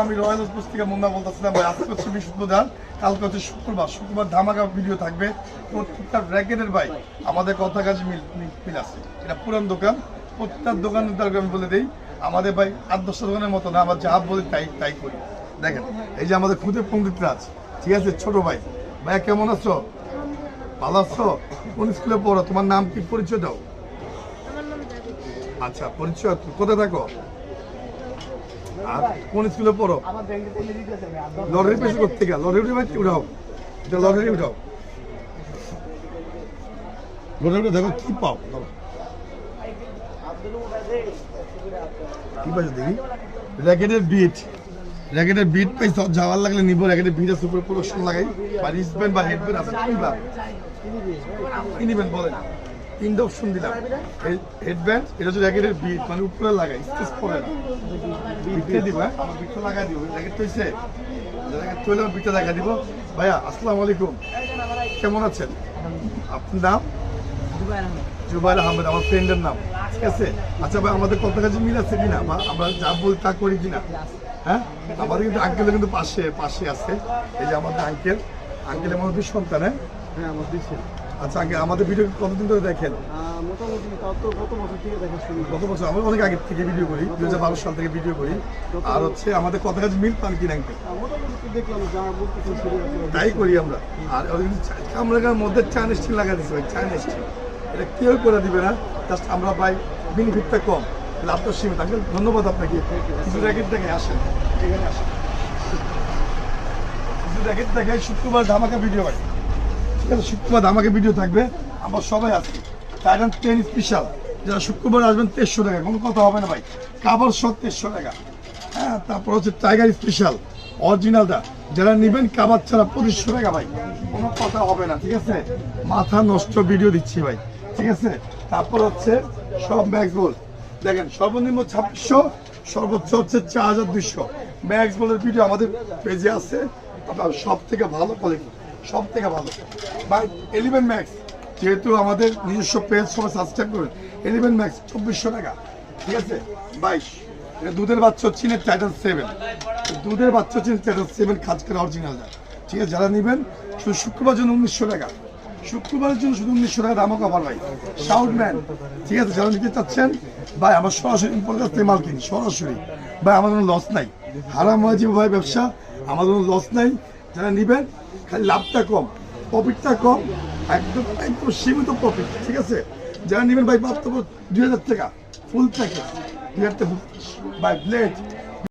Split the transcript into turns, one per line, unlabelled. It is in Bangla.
আমি রয়্যাল পুস্তিকা মুন্না বলতেছিলাম ভাই আজকে হচ্ছে কালকে হচ্ছে শুক্রবার। শুক্রবার ধামাকা ভিডিও থাকবে। প্রত্যেকটা ব্র্যাকেটের ভাই। আমাদের কথা মিল মিল- আছে। এটা পুরান দোকান। প্রত্যেকটা আমি বলে দিই। আমাদের ভাই আট দশটা দোকানের মতো না আমরা যা বলি তাই তাই করি। দেখেন এই যে আমাদের খুদে পণ্ডিত রাজ ঠিক আছে? ছোট ভাই। ভাইয়া কেমন আছো? ভালো আছো? কোন স্কুলে পড়ো? তোমার নাম কি? পরিচয় দাও। আচ্ছা পরিচয় কোথায় থাকো? আর কোন স্কুলে পড়ো? লটারি পেয়েছ করতে গেল লটারি ভাই উঠাও। এটা লটারি উঠাও। লটারি দেখো কি পাও। কি পাইছো দেখি? র্যাকেটের বিট র্যাকেটের বিট পাইছো। যাওয়ার লাগলে নিব। র্যাকেটের বিট আছে উপরে প্রোডাকশন লাগাই। বা রিসব্যান্ড বা হেডব্যান্ড আছে। কিনবা কি নিবেন বলেন? অপশন দিলাম। হেডব্যান্ড এটা হচ্ছে র্যাকেটের বিট মানে উপরে লাগাই স্টেজ পরে না। বিটে দিবা আমার বিটটা লাগাই দিব র্যাকেট তৈছে র্যাকেট তৈলে বিটটা দেখা দিব। ভাইয়া আসসালামু আলাইকুম। কেমন আছেন? আপনার নাম? জুবাইর আহমেদ। আমার ফ্রেন্ডের নাম। ঠিক আছে? আচ্ছা ভাই আমাদের কত কাছে মিল আছে কিনা? বা আমরা যা বলি তা করি কিনা? হ্যাঁ? আমাদের কিন্তু আঙ্কেল কিন্তু পাশে পাশে আছে। এই যে আমাদের আঙ্কেল আঙ্কেল আমাদের সন্তান হ্যাঁ?
হ্যাঁ আমার দিচ্ছে
আচ্ছা আমাদের ভিডিও কতদিন ধরে দেখেন?
মোটামুটি তাও বছর থেকে দেখা শুরু
গত বছর আমরা অনেক আগে থেকে ভিডিও করি দুই হাজার সাল থেকে ভিডিও করি। আর হচ্ছে আমাদের মিল পান কিনা আঙ্কেল
মোটামুটি দেখলাম যা
তাই করি আমরা। আর মধ্যে চান স্টিল লাগা দিচ্ছে ভাই চান স্টিল এটা কেউ করে দিবে না জাস্ট আমরা বেনিফিটটা কম। সীমিত। ধন্যবাদ আপনাকে। কিছু র্যাকেট দেখে আসেন। এখানে আসেন। কিছু র্যাকেট শুক্রবার ধামাকা ভিডিও হয় ঠিক শুক্রবার ধামাকা ভিডিও থাকবে। আমরা সবাই আছি। টাইটান টেন স্পেশাল যারা শুক্রবার আসবেন তেইশশো টাকা। কোনো কথা হবে না ভাই। কাবার সব তেইশশো টাকা। হ্যাঁ তারপর হচ্ছে টাইগার স্পেশাল অরিজিনালটা যারা নেবেন কাবার ছাড়া পঁচিশশো টাকা ভাই। কোনো কথা হবে না, ঠিক আছে? মাথা নষ্ট ভিডিও দিচ্ছি ভাই। ঠিক আছে? তারপর হচ্ছে সব ম্যাক্স গোল দেখেন, সর্বনিম্ন ছাব্বিশশো, সর্বোচ্চ হচ্ছে চার হাজার দুইশো। ম্যাক্স গোলের ভিডিও আমাদের পেজে আছে। আপনার সব থেকে ভালো কোয়ালিটি সব থেকে ভালো। ভাই এলিভেন ম্যাক্স যেহেতু আমাদের নিজস্ব পেজ সবাই সাবস্ক্রাইব করবেন এলিভেন ম্যাক্স চব্বিশশো টাকা, ঠিক আছে? বাইশ দুধের বাচ্চা চীনের টাইটাল সেভেন দুধের বাচ্চা চীনের টাইটাল সেভেন খাজকের অরিজিনালটা ঠিক আছে, যারা নেবেন, শুধু শুক্রবার জন্য উনিশশো টাকা। শুক্রবারের জন্য শুধু উনিশশো টাকা দামও কভার ভাই। শাউটম্যান ঠিক আছে, যারা নিতে চাচ্ছেন, ভাই, আমার সরাসরি ইম্পোর্ট কাছ থেকে মাল কিনি, সরাসরি। ভাই, আমার কোনো লস নাই। হারাম হয়েছে ভাই ব্যবসা, আমার কোনো লস নাই। যারা নেবেন, খালি লাভটা কম প্রফিটটা কম, একদম একদম সীমিত প্রফিট ঠিক আছে? যারা নেবেন ভাই, মাত্র দুই হাজার টাকা ফুল থাকে দুই হাজার টাকা বাই ব্লেড